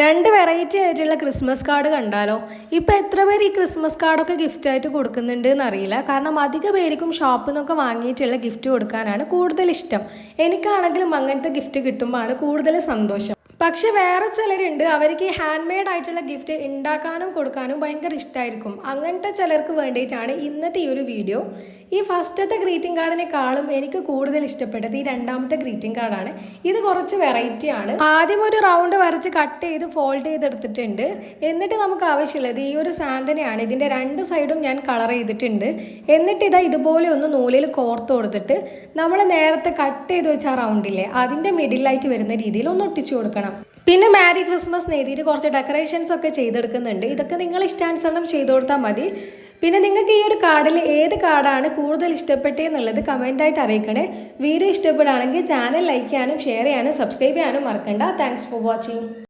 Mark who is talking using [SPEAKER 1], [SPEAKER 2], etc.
[SPEAKER 1] രണ്ട് വെറൈറ്റി ആയിട്ടുള്ള Christmas card കണ്ടാലോ? ഇപ്പം എത്ര പേര് ഈ ക്രിസ്മസ് കാർഡൊക്കെ ഗിഫ്റ്റായിട്ട് കൊടുക്കുന്നുണ്ട് എന്നറിയില്ല കാരണം അധിക പേർക്കും ഷോപ്പിൽ നിന്നൊക്കെ വാങ്ങിയിട്ടുള്ള ഗിഫ്റ്റ് കൊടുക്കാനാണ് കൂടുതൽ ഇഷ്ടം. എനിക്കാണെങ്കിലും അങ്ങനത്തെ ഗിഫ്റ്റ് കിട്ടുമ്പോഴാണ് കൂടുതൽ സന്തോഷം. പക്ഷെ വേറെ ചിലരുണ്ട്. അവർക്ക് ഈ ഹാൻഡ് മെയ്ഡ് ആയിട്ടുള്ള ഗിഫ്റ്റ് ഉണ്ടാക്കാനും കൊടുക്കാനും ഭയങ്കര ഇഷ്ടമായിരിക്കും അങ്ങനത്തെ ചിലർക്ക് വേണ്ടിയിട്ടാണ് ഇന്നത്തെ ഈ ഒരു വീഡിയോ ഈ ഫസ്റ്റത്തെ ഗ്രീറ്റിംഗ് കാർഡിനെക്കാളും എനിക്ക് കൂടുതൽ ഇഷ്ടപ്പെട്ടത് ഈ രണ്ടാമത്തെ ഗ്രീറ്റിംഗ് കാർഡാണ് ഇത് കുറച്ച് വെറൈറ്റി ആണ്. ആദ്യം ഒരു റൗണ്ട് വരച്ച് കട്ട് ചെയ്ത് ഫോൾഡ് ചെയ്തെടുത്തിട്ടുണ്ട്. എന്നിട്ട് നമുക്ക് ആവശ്യമുള്ളത് ഈ ഒരു സാൻഡനെയാണ് ഇതിന്റെ രണ്ട് സൈഡും ഞാൻ കളർ ചെയ്തിട്ടുണ്ട്. എന്നിട്ട് ഇതാ ഇതുപോലെ ഒന്ന് നൂലിൽ കോർത്ത് കൊടുത്തിട്ട് നമ്മൾ നേരത്തെ കട്ട് ചെയ്ത് വെച്ച ആ റൗണ്ടില്ലേ അതിന്റെ മിഡിലായിട്ട് വരുന്ന രീതിയിൽ ഒന്ന് ഒട്ടിച്ചു കൊടുക്കണം. പിന്നെ മാരി ക്രിസ്മസ് എഴുതിയിട്ട് കുറച്ച് ഡെക്കറേഷൻസ് ഒക്കെ ചെയ്തെടുക്കുന്നുണ്ട്. ഇതൊക്കെ നിങ്ങൾ ഇഷ്ടാനുസരണം ചെയ്തു കൊടുത്താൽ മതി. പിന്നെ നിങ്ങൾക്ക് ഈ ഒരു കാർഡിൽ ഏത് കാർഡാണ് കൂടുതൽ ഇഷ്ടപ്പെട്ടതെന്നുള്ളത് കമന്റായിട്ട് അറിയിക്കണേ. വീഡിയോ ഇഷ്ടപ്പെടുകയാണെങ്കിൽ ചാനൽ ലൈക്ക് ചെയ്യാനും ഷെയർ ചെയ്യാനും സബ്സ്ക്രൈബ് ചെയ്യാനും മറക്കണ്ട. Thanks for watching